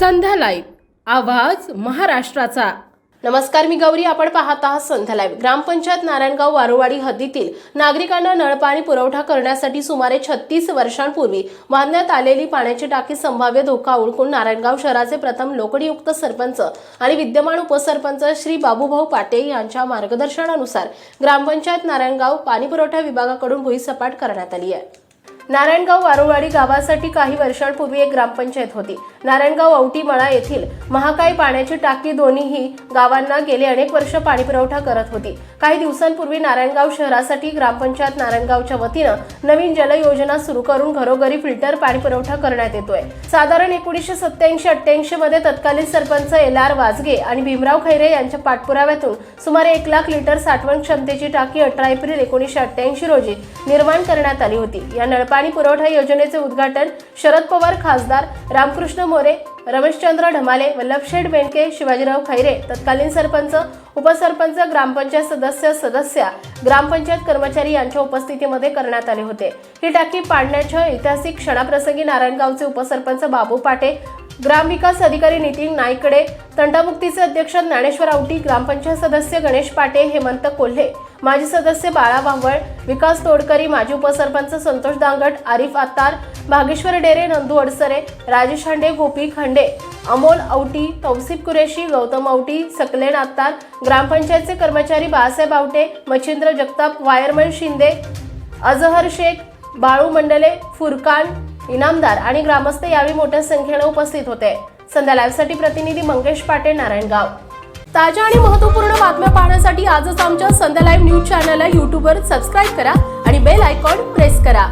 संध्या live आवाज महाराष्ट्राचा. नमस्कार मी गौरी. आपण पाहत आहात संध्या लाईव्ह. ग्रामपंचायत नारायणगाव वारुवाडी हद्दीतील नागरिकांना नळपाणी पुरवठा करण्यासाठी सुमारे छत्तीस वर्षांपूर्वी बांधण्यात आलेली पाण्याची टाकी संभाव्य धोका ओळखून नारायणगाव शहराचे प्रथम लोकडीयुक्त सरपंच आणि विद्यमान उपसरपंच श्री बाबूभाऊ पाटे यांच्या मार्गदर्शनानुसार ग्रामपंचायत नारायणगाव पाणीपुरवठा विभागाकडून भुईसपाट करण्यात आली आहे. नारायणगाव वारुवाडी गावासाठी काही वर्षांपूर्वी एक ग्रामपंचायत होती. नारायणगाव औटीमळा येथील महाकाय पाण्याची टाकी दोन्हीही गावांना गेले अनेक वर्ष पाणीपुरवठा करत होती. काही दिवसांपूर्वी नारायणगाव शहरासाठी ग्रामपंचायत नारायणगावच्या वतीनं नवीन जल योजना सुरू करून घरोघरी फिल्टर पाणीपुरवठा करण्यात येतोय. साधारण एकोणीसशे सत्याऐंशी अठ्ठ्याऐंशी मध्ये तत्कालीन सरपंच एल आर वाजगे आणि भीमराव खैरे यांच्या पाठपुराव्यातून सुमारे एक लाख लिटर साठवण क्षमतेची टाकी अठरा एप्रिल एकोणीसशे अठ्ठ्याऐंशी रोजी निर्माण करण्यात आली होती. या पाणी पुरवठा योजनेचे उद्घाटन शरद पवार खासदार रामकृष्ण मोरे रमेशचंद्र ढमाले वल्लभशेठ बेंडके शिवाजीराव खैरे तत्कालीन सरपंच उपसरपंच ग्रामपंचायत सदस्य सदस्या ग्रामपंचायत कर्मचारी यांच्या उपस्थितीमध्ये करण्यात आले होते. ही टाकी पाडण्याच्या ऐतिहासिक क्षणाप्रसंगी नारायणगावचे उपसरपंच बाबू पाटे ग्रामविकास अधिकारी नितीन नाईकडे तंटामुक्तीचे अध्यक्ष ज्ञानेश्वर आवटी ग्रामपंचायत सदस्य गणेश पाटे हेमंत कोल्हे माजी सदस्य बाळा भांवळ विकास तोडकरी माजी उपसरपंच संतोष दांगट आरिफ आत्तार भागेश्वर डेरे नंदू अडसरे राजेश हांडे गोपी खंडे अमोल औटी तौसिफ कुरेशी गौतम औटी सकलेन आत्तार ग्रामपंचायतचे कर्मचारी बाळासाहेब आवटे मच्छिंद्र जगताप वायरमन शिंदे अजहर शेख बाळू मंडले फुरकान इनामदार आणि ग्रामस्थ यावेळी मोठ्या संख्येने उपस्थित होते. संध्या लाईव्हसाठी प्रतिनिधी मंगेश पाटील नारायणगाव. ताज्या आणि महत्त्वपूर्ण बातम्या पाहण्यासाठी आजच आमच्या संध्या लाईव्ह न्यूज चॅनलला यूट्यूबवर सबस्क्राईब करा आणि बेल आयकॉन प्रेस करा.